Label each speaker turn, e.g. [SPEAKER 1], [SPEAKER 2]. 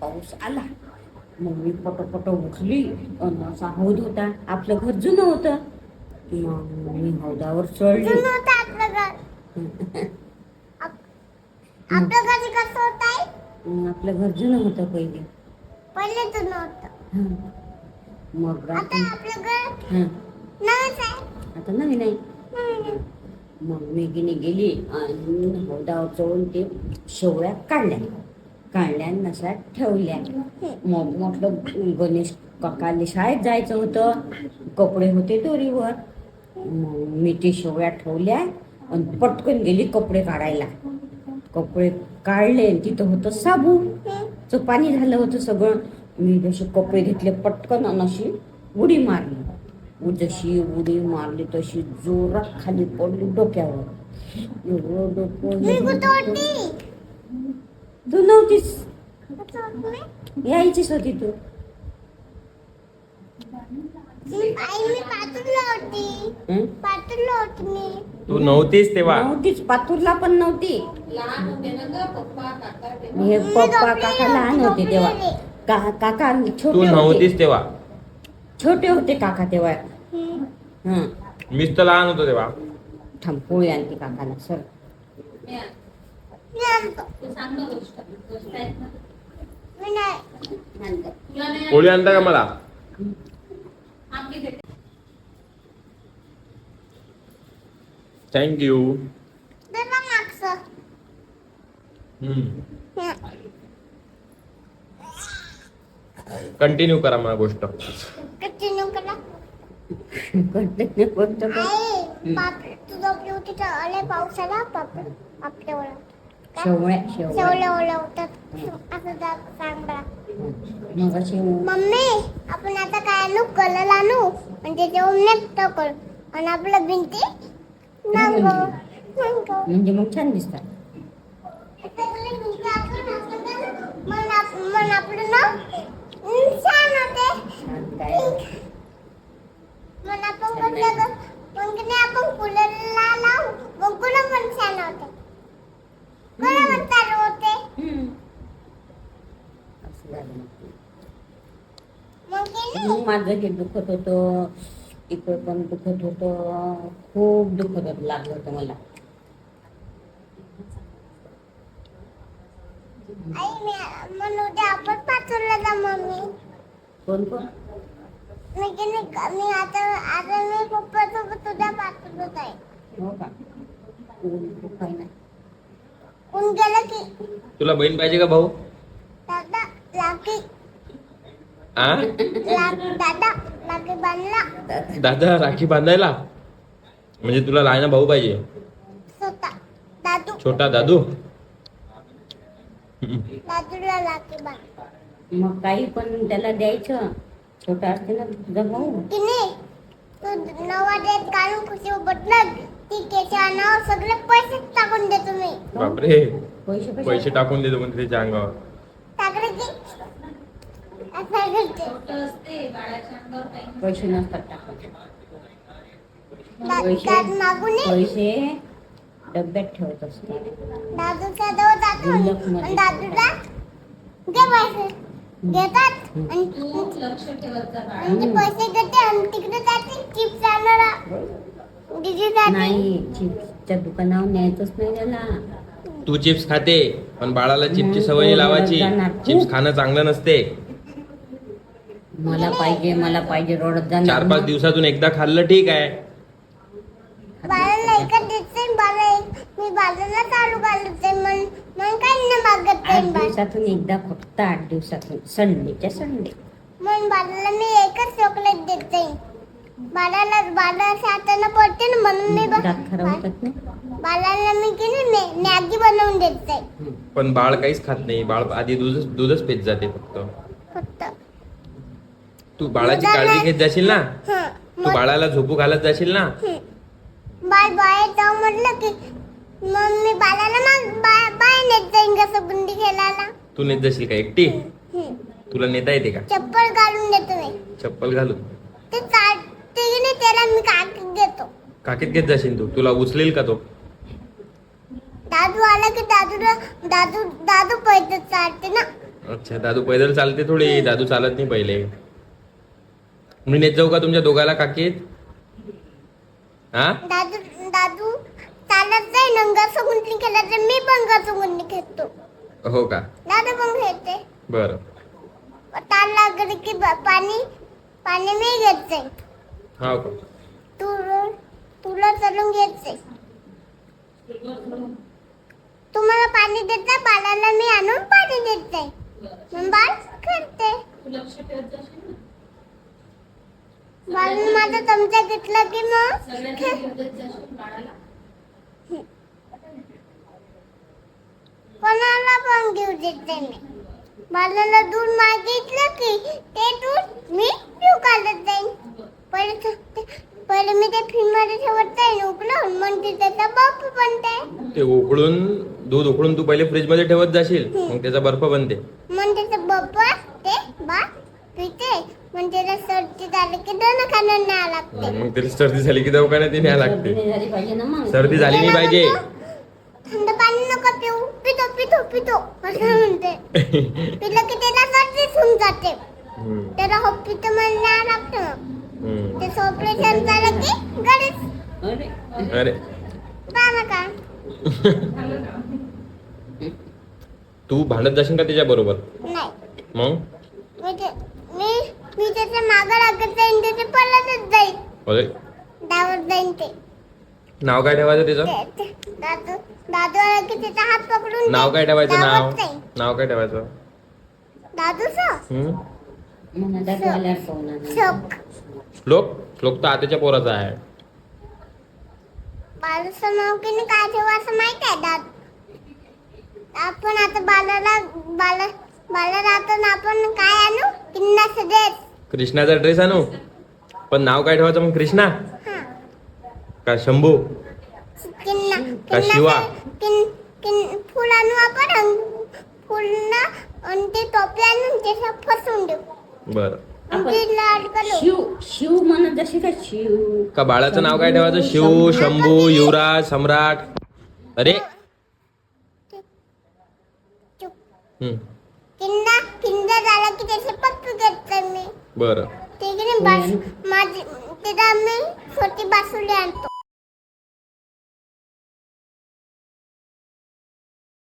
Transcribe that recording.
[SPEAKER 1] पाऊस आला. मग मी पटपट उठली अन असा हौद होता. आपलं घर जुनं होतं. मग मी हौदावर चढली.
[SPEAKER 2] जुनं होतं आपलं घर. आप- आपलं घर कसं होत आहे
[SPEAKER 1] मग आपलं घर जुनं होतं पहिले.
[SPEAKER 2] पहिले जुनं होतं.
[SPEAKER 1] मग
[SPEAKER 2] आता
[SPEAKER 1] रात्री हं. नवीन आहे. मग मी गेली आणि हौदावर चढून ते शेवळ्या काढल्या. काढल्या नशात ठेवल्या. मग म्हटलं गणेश काकाले शाळेत जायचं होतं. कपडे होते दोरीवर. मग मी ते शेवळ्या ठेवल्या आणि पटकन गेली कपडे काढायला. कपडे काढले आणि तिथं होतं साबू. चं पाणी झालं होतं सगळं. मी जसे कपडे घेतले पटकन आणि अशी उडी मारली. जशी उडी मारली तशी जोरात खाली पडली डोक्यावर. एवढं डोकं तू नव्हतीस.
[SPEAKER 2] कुठं होती मी?
[SPEAKER 1] यायचीच होती तू.
[SPEAKER 2] मी आई मी पातूरला होती.
[SPEAKER 1] हं?
[SPEAKER 2] पातूरला होती मी.
[SPEAKER 3] तू नव्हतीस तेव्हा?
[SPEAKER 1] नव्हतीच पातूरला पण नव्हती. हे
[SPEAKER 2] मी
[SPEAKER 1] पप्पा काका लहान
[SPEAKER 2] होती,
[SPEAKER 1] तेव्हा. का काका
[SPEAKER 3] तू
[SPEAKER 1] छोटे होते.
[SPEAKER 3] नव्हतीस तेव्हा?
[SPEAKER 1] छोटे होते काका तेव्हा.
[SPEAKER 2] हम्म.
[SPEAKER 1] हं.
[SPEAKER 3] मीच तर लहान होतो तेव्हा.
[SPEAKER 1] थांब पोळी आणते काकाला. सर.
[SPEAKER 3] पोळी आणता का मला? थँक्यू. कंटिन्यू करा मला गोष्ट.
[SPEAKER 2] कंटिन्यू करा.
[SPEAKER 1] कंटिन्यू करतो का?
[SPEAKER 2] आई बाप तू झोपली होती तर आले पाऊस आला बाप आपल्यावर
[SPEAKER 1] शेवळ्या शेवळ्या. मग अशी
[SPEAKER 2] मम्मी आपण आता काय आणू कलर आणू आणि त्याच्यावर नेट करू आणि आपलं भिंती
[SPEAKER 1] म्हणजे मग छान दिसतात
[SPEAKER 2] मन आप- मन आपलं नाव छान होते।
[SPEAKER 1] छान काय
[SPEAKER 2] मन आपण कसं ग- मग की नाही आपण कूलरला लावू मग कुठं पण छान होते कुठं पण चालू होते
[SPEAKER 1] हम्म. असं झालं मग.
[SPEAKER 2] मग की नाही
[SPEAKER 1] मग माझं हे दुखत होतं इकडं पण दुखत होतं खूप दुखत होत लागलं होतं मला.
[SPEAKER 2] जा
[SPEAKER 1] कोण कोण?
[SPEAKER 2] मी की नाही मी आता आता मी पप्पा सोबत उद्या आहे.
[SPEAKER 1] हो का? कोण खूप काही नाही.
[SPEAKER 2] कोण गेलं की?
[SPEAKER 3] तुला बहीण पाहिजे का भाऊ?
[SPEAKER 2] दादा लाकी
[SPEAKER 3] आ?
[SPEAKER 2] दादा लाकी बांधला
[SPEAKER 3] दादा राखी बांधायला. म्हणजे तुला लहान भाऊ पाहिजे. छोटा दादू.
[SPEAKER 2] दादूला बांध
[SPEAKER 1] मग काही पण त्याला द्यायचं. छोटा असते ना तुझा भाऊ.
[SPEAKER 2] की नाही तू नवा डेट काढून खुशी बदलत ती केच्या नाव सगळे पैसे टाकून देतो मी
[SPEAKER 3] बापरे.
[SPEAKER 1] पैसे
[SPEAKER 3] पैसे
[SPEAKER 1] पैसे
[SPEAKER 3] टाकून देतो म्हणजे त्याच्या अंगावर.
[SPEAKER 2] टाकले की
[SPEAKER 1] पैसे नसतात टाकायचे पैसे? डब्यात ठेवत असते नाही चिप्सच्या दुकानावर न्यायचंच नाही त्याला.
[SPEAKER 3] तू चिप्स खाते पण बाळाला चिप्सची सवय नाही
[SPEAKER 1] तो
[SPEAKER 3] लावायची. चिप्स खाणं चांगलं नसते.
[SPEAKER 1] मला पाहिजे मला पाहिजे रडत जाणार
[SPEAKER 3] चार पाच
[SPEAKER 1] मग.
[SPEAKER 3] दिवसातून एकदा खाल्लं ठीक आहे.
[SPEAKER 2] बाळाला एकच देते बाळा एक मी बाळाला चालू घालते मन मन काही नाही मागत
[SPEAKER 1] आठ
[SPEAKER 2] नाही बाळ?
[SPEAKER 1] दिवसातून एकदा फक्त आठ दिवसातून संडेच्या संडे.
[SPEAKER 2] मन बाळाला मी एकच चॉकलेट देते. बाळाला बाळा साताना पडते ना म्हणून मी बा-
[SPEAKER 1] दात खराब होतात ना
[SPEAKER 2] बाळाला मी की नाही मॅ- मॅगी बनवून देते.
[SPEAKER 1] हं.
[SPEAKER 3] पण बाळ काहीच खात नाही बाळ आधी दूधच दूधच पेत जाते फक्त.
[SPEAKER 2] फक्त.
[SPEAKER 3] तू बाळाची काळजी घेत जाशील ना. तू बाळाला झोपू घालत जाशील ना.
[SPEAKER 2] बाय बाय जाऊ म्हटलं की मग मी बाळाला मग बाय बाय नेत जाईन कसं बुंदी खेळायला.
[SPEAKER 3] तू नेत जाशील का एकटी. तुला नेता येते का?
[SPEAKER 2] चप्पल घालून देतो मी.
[SPEAKER 3] चप्पल घालून?
[SPEAKER 2] ते नाही त्याला मी काकीत देतो
[SPEAKER 3] काकीत घेत जाशील तू? तुला उचलेल का तो?
[SPEAKER 2] दादू आला की दादूला दादू दादू पैसे चालते ना.
[SPEAKER 3] अच्छा दादू पैदल चालते थोडी. दादू चालत नाही पहिले. मी नेत जाऊ का तुमच्या दोघाला काकीत? हा?
[SPEAKER 2] दादू दादू चालत जाईल आणि घसरगुंडी खेळत जाईल मी पण घसरगुंडी खेळतो.
[SPEAKER 3] हो का?
[SPEAKER 2] दादू पण खेळते.
[SPEAKER 3] बर.
[SPEAKER 2] ताण लागली की ब- पाणी पाणी मी घेत जाईल
[SPEAKER 3] हो का?
[SPEAKER 2] तू तुला चालून घेत जाईल तुम्हाला पाणी देत जा बाळाला मी आणून पाणी देत मग बाळ खेळते. बाळून माझा चमचा घेतला की मग? कोणाला पण घेऊ देते मी बाळाला दूध मागितलं की ते दूध मी पिऊ काढत जाईन पहिले पहिले मी ते फ्रीजमध्ये ठेवत जाईन उकळून मग ते त्याचा बर्फ बनते.
[SPEAKER 3] ते उकळून दूध उकळून तू पहिले फ्रीजमध्ये ठेवत जाशील मग त्याचा बर्फ बनते
[SPEAKER 2] मग त्याचा बर्फ ते बा पिते मग त्याला सर्दी झाली की दोन खाणं न्यावं लागते.
[SPEAKER 3] मग त्याला सर्दी झाली की दवाखान्यात न्यायला लागते
[SPEAKER 1] सर्दी नाही झाली पाहिजे ना मग.
[SPEAKER 3] सर्दी झाली नाही पाहिजे.
[SPEAKER 2] थंड पाणी नको पिऊ. पितो पितो पितो. असं म्हणते. पिलं की त्याला सर्दीच होऊन जाते.
[SPEAKER 3] हम्म,
[SPEAKER 2] त्याला हो पितो म्हणून न्यावं लागतं. मग
[SPEAKER 3] हम्म.
[SPEAKER 2] त्याचं ऑपरेशन झालं की घरीच.
[SPEAKER 1] अरे.
[SPEAKER 3] अरे.
[SPEAKER 2] जाणं का?
[SPEAKER 3] तू भांडत जाशील का त्याच्या बरोबर
[SPEAKER 2] नाही.
[SPEAKER 3] मग?
[SPEAKER 2] मी त्याच्या मागं लागत जाईन त्याचे पळतच जाईल.
[SPEAKER 3] अरे.
[SPEAKER 2] जाईन ते.
[SPEAKER 3] नाव काय ठेवायचं त्याचं?
[SPEAKER 2] ते- ते- दादू दादू आला की त्याचा हात पकडून
[SPEAKER 3] नाव काय ठेवायचं? नाव.
[SPEAKER 2] जाईन.
[SPEAKER 3] नाव काय ठेवायचं?
[SPEAKER 2] दादूचं
[SPEAKER 3] हम्म?
[SPEAKER 2] शोक
[SPEAKER 3] श्लोक? श्लोक तर आताच्या पोराचा आहे.
[SPEAKER 2] बालूचं नाव की नाही काय ठेवू असं माहीत आहे दाद? आपण आता बालाला बाला बाला राहतो ना आपण काय आणू? किन्नाचं ड्रेस
[SPEAKER 3] कृष्णाचा ड्रेस आणू. पण नाव काय ठेवायचं मग? कृष्णा? का शंभू? का शिवा?
[SPEAKER 2] किन किन फुल आणू आपण अन फुलना आणि ते टोपी आणून त्याच्या फसवून देऊ.
[SPEAKER 3] बर.
[SPEAKER 1] शिव शिव म्हणत का शिव?
[SPEAKER 3] का बाळाचं नाव काय ठेवायचं? शिव शंभू युवराज सम्राट. अरे!
[SPEAKER 2] चुप.
[SPEAKER 3] हम्म,
[SPEAKER 2] किंदा झाला की त्याचे पप्पी घेतलं मी.
[SPEAKER 3] बरं.
[SPEAKER 2] ते की नाही बास. माझी तिला मी छोटी बासुली आणतो.